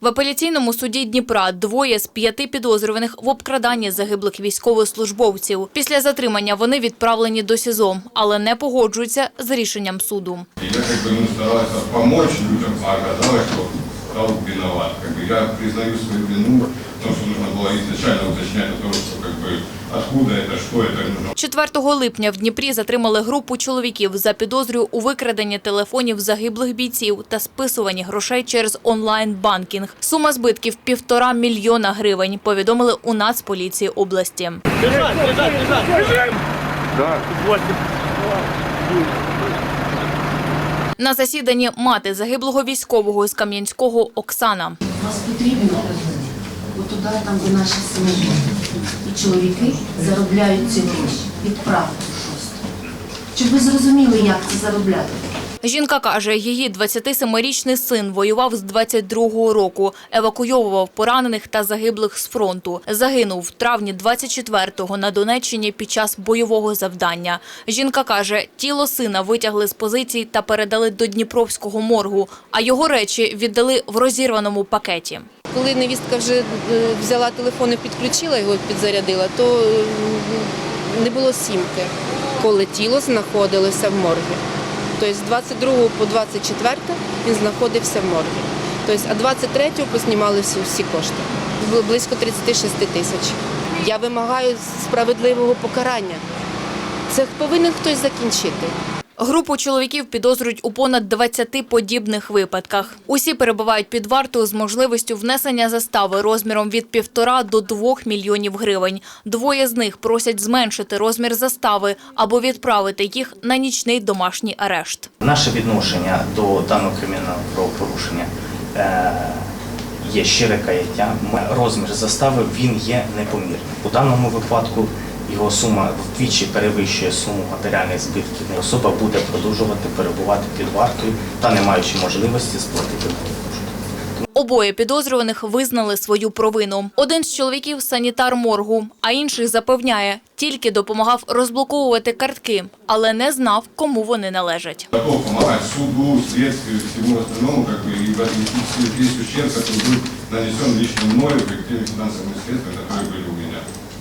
В апеляційному суді Дніпра двоє з п'яти підозрюваних в обкраданні загиблих військовослужбовців. Після затримання вони відправлені до СІЗО, але не погоджуються з рішенням суду. И я как бы ну, помочь людям, а оказалось, что стал виноват. Как бы я признаю свою вину, потому что нужно было изначально уточнять о том, что как бы откуда это, что это нужно 4 липня в Дніпрі затримали групу чоловіків за підозрою у викраденні телефонів загиблих бійців та списуванні грошей через онлайн-банкінг. Сума збитків – півтора мільйона гривень, повідомили у Нацполіції області. На засіданні мати загиблого військового з Кам'янського Оксана. Нас потрібно туди, там, де наші сім'ї. І чоловіки заробляють ці гроші. Відправити просто. Щоб ви зрозуміли, як це заробляти. Жінка каже, її 27-річний син воював з 22-го року, евакуйовував поранених та загиблих з фронту. Загинув в травні 24-го на Донеччині під час бойового завдання. Жінка каже, тіло сина витягли з позицій та передали до Дніпровського моргу, а його речі віддали в розірваному пакеті. Коли невістка вже е, взяла телефон і підключила його, підзарядила, то е, не було сімки, коли тіло знаходилося в моргі. Тобто з 22 по 24 він знаходився в моргі. Тобто, а 23-го поснімали всі, всі кошти. Було близько 36 тисяч. Я вимагаю справедливого покарання. Це повинен хтось закінчити. Групу чоловіків підозрюють у понад 20 подібних випадках. Усі перебувають під вартою з можливістю внесення застави розміром від півтора до двох мільйонів гривень. Двоє з них просять зменшити розмір застави або відправити їх на нічний домашній арешт. Наше відношення до даного кримінального правопорушення е, є щире каяття. Розмір застави він є непомірним. У даному випадку його сума вдвічі перевищує суму матеріальних збитків. Особа буде продовжувати перебувати під вартою та не маючи можливості сплатити кошти. Обоє підозрюваних визнали свою провину. Один з чоловіків – санітар моргу, а інший запевняє, тільки допомагав розблоковувати картки, але не знав, кому вони належать. готов помогать суду, следствию, всему остальному, как бы, и возместить весь ущерб, который был нанесен лично мною, как теми финансовыми средствами, которые были у меня.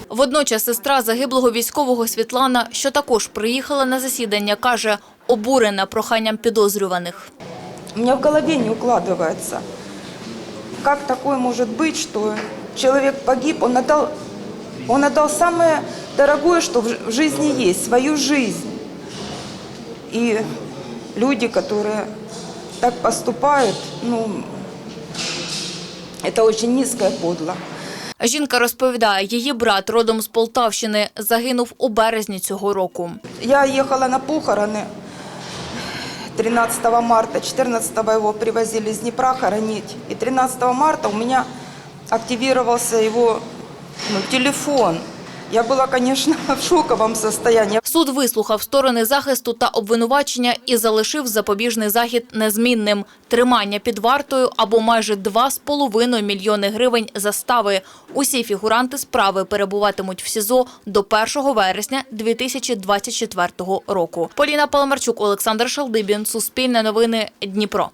Водночас сестра загиблого військового Світлана, що також приїхала на засідання, каже, обурена проханням підозрюваних. У меня в голове не укладывается, как такое может быть, что человек погиб, он отдал, он отдал самое дорогое, что в ж- в жизни есть, свою жизнь. И люди, которые так поступают, ну, это очень низко и подло. Жінка розповідає, її брат родом з Полтавщини загинув у березні цього року. Я їхала на похорони 13 марта, 14 його привозили з Дніпра хоронити. І 13 марта у мене активувався його ну, телефон. Я была, конечно, в шоковом состоянии. Суд вислухав сторони захисту та обвинувачення і залишив запобіжний захід незмінним – тримання під вартою або майже 2,5 мільйони гривень застави. Усі фігуранти справи перебуватимуть в СІЗО до 1 вересня 2024 року. Поліна Паламарчук, Олександр Шалдибін, Суспільне новини, Дніпро.